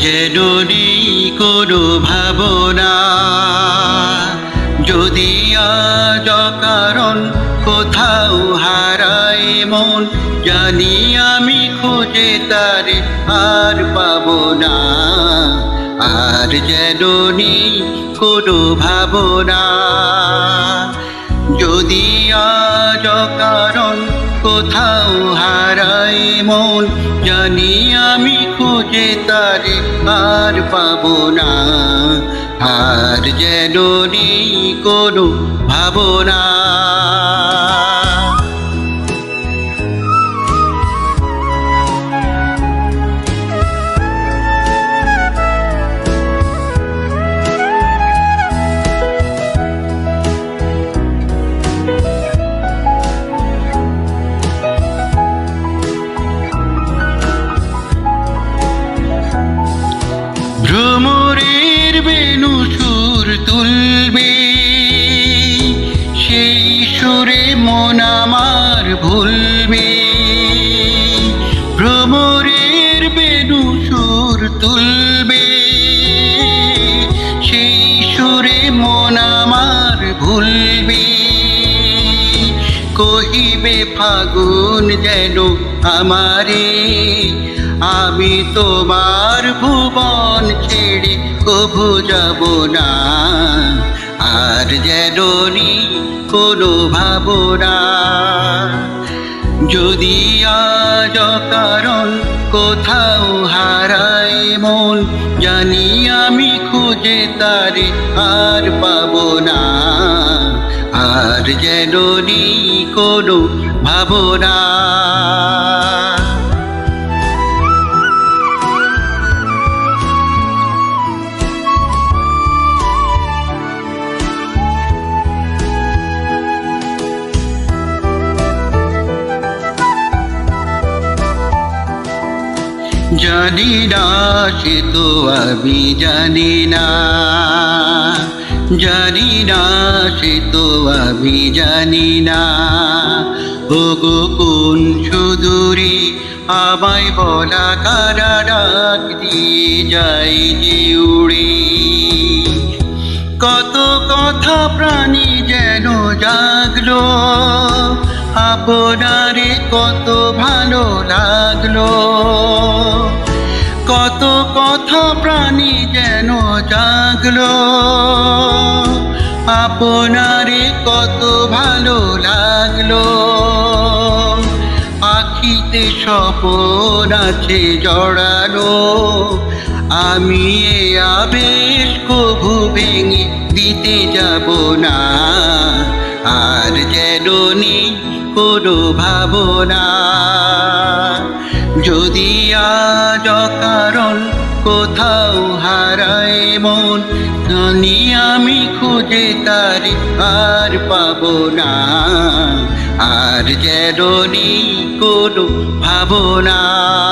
যেন নেই কোনো ভাবনা। যদি আজ কারণ কোথাও হারায় মন, জানি আমি খুঁজে তার আর পাবো না। আর নেই কোনো ভাবনা। যদি আজ কারণ কোথাও হারাই মন। জানি আমি খুঁজে তারে আর পাবো না। আর যেন নেই কোনো ভাবনা। সুরে মন আমার ভুলবে। ভ্রমরের বেনু সুর তুলবে। সেই সুরে মন আমার ভুলবে। কহিবে, ফাগুন যেন আমারে, আমি তোমার ভুবন ছেড়ে কভু যাব না। আর যেন কোনো ভাবনা। যদি আজ কারণ কোথাও হারায় মন, জানি আমি খুঁজে তারে আর পাব না। আর যেন কোনো ভাবনা। জানি না, সে তো আমি জানি না। জানি না, সে তো আমি জানি না। ও গো কোন সুদূরে আমায় বলা কারা ডাক দিয়ে যাই যে উড়ে? কত কথা প্রাণী যেন জাগলো, আপনারে কত ভালো লাগল। যেন জাগলো। আপনারে কত ভালো লাগল। আখিতে স্বপন আছে জড়ানো আমি এ আবেশ কভু ভেঙে দিতে যাব না। আর যেন নি কোনো ভাবনা। যদি আজ কারণ কোথাও হারায় মন। জানি আমি খুঁজে তার আর পাব না। আর যেন নি কোনো ভাবনা।